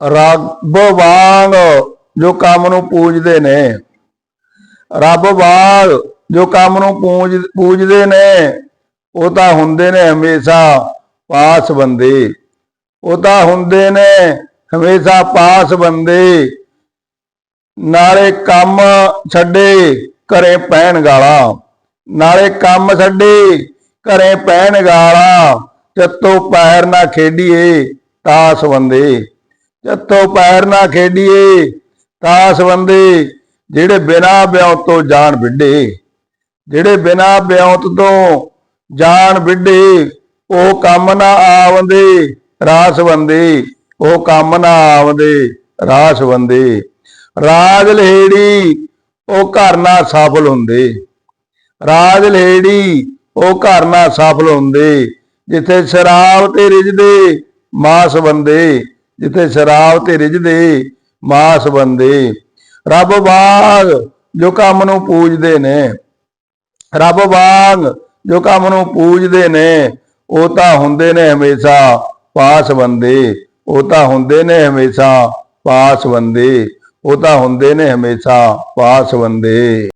ਰੱਬ ਵਾਂਗ ਜੋ ਕੰਮ ਨੂੰ ਪੂਜਦੇ ਨੇ, ਰੱਬ ਵਾਂਗ ਜੋ ਕੰਮ ਨੂੰ ਪੂਜ, ਪੂਜਦੇ ਨੇ, ਉਹ ਤਾਂ ਹੁੰਦੇ ਨੇ ਹਮੇਸ਼ਾ ਪਾਸ ਬੰਦੇ। ਉਹ ਤਾਂ ਹੁੰਦੇ ਨੇ ਹਮੇਸ਼ਾ ਪਾਸ ਬੰਦੇ। ਨਾਲੇ ਕੰਮ ਛੱਡੇ ਘਰੇ ਪੈਣ ਗਾਲਾ। ਨਾਲੇ ਕੰਮ ਛੱਡੇ ਘਰੇ ਪੈਣ ਗਾਲਾ। ਚੱਤੋ ਪੈਰ ਨਾ ਖੇਡੀਏ, ਤਾਸ ਬੰਦੇ। ਚੱਤੋ ਪੈਰ ਨਾ ਖੇਡੀਏ, ਤਾਸ ਬੰਦੇ, ਜਿਹੜੇ ਬਿਨਾ ਵਿਆਹ ਤੋਂ ਜਾਣ ਵਿੱਢੇ। ਜਿਹੜੇ ਬਿਨਾ ਵਿਆਹ ਤੋਂ ਜਾਣ ਵਿੱਢੇ, ਉਹ ਕੰਮ ਨਾ ਆਵੰਦੇ, ਰਾਸ ਬੰਦੇ। ਉਹ ਕੰਮ ਨਾ ਆਵੰਦੇ, ਰਾਸ ਬੰਦੇ। ਰਾਜ ਲਹੇੜੀ, ਉਹ ਘਰ ਨਾ ਸਫਲ ਹੁੰਦੇ। ਰਾਜ ਲਹੇੜੀ, ਉਹ ਘਰ ਨਾ ਸਫਲ ਹੁੰਦੇ। ਜਿੱਥੇ ਸ਼ਰਾਬ ਤੇ ਰਿਜਦੇ ਮਾਸ ਬੰਦੇ। ਜਿੱਥੇ ਸ਼ਰਾਬ ਤੇ ਰਿਜਦੇ ਮਾਸ ਬੰਦੇ। ਰੱਬ ਵਾਂਗ ਜੋ ਕੰਮ ਨੂੰ ਪੂਜਦੇ ਨੇ, ਰੱਬ ਵਾਂਗ ਜੋ ਕੰਮ ਨੂੰ ਪੂਜਦੇ ਨੇ, ਉਹ ਤਾਂ ਹੁੰਦੇ ਨੇ ਹਮੇਸ਼ਾ ਪਾਸ ਬੰਦੇ। ਉਹ ਤਾਂ ਹੁੰਦੇ ਨੇ ਹਮੇਸ਼ਾ ਪਾਸ ਬੰਦੇ। ਉਹ ਤਾਂ ਹੁੰਦੇ ਨੇ ਹਮੇਸ਼ਾ ਪਾਸ ਬੰਦੇ।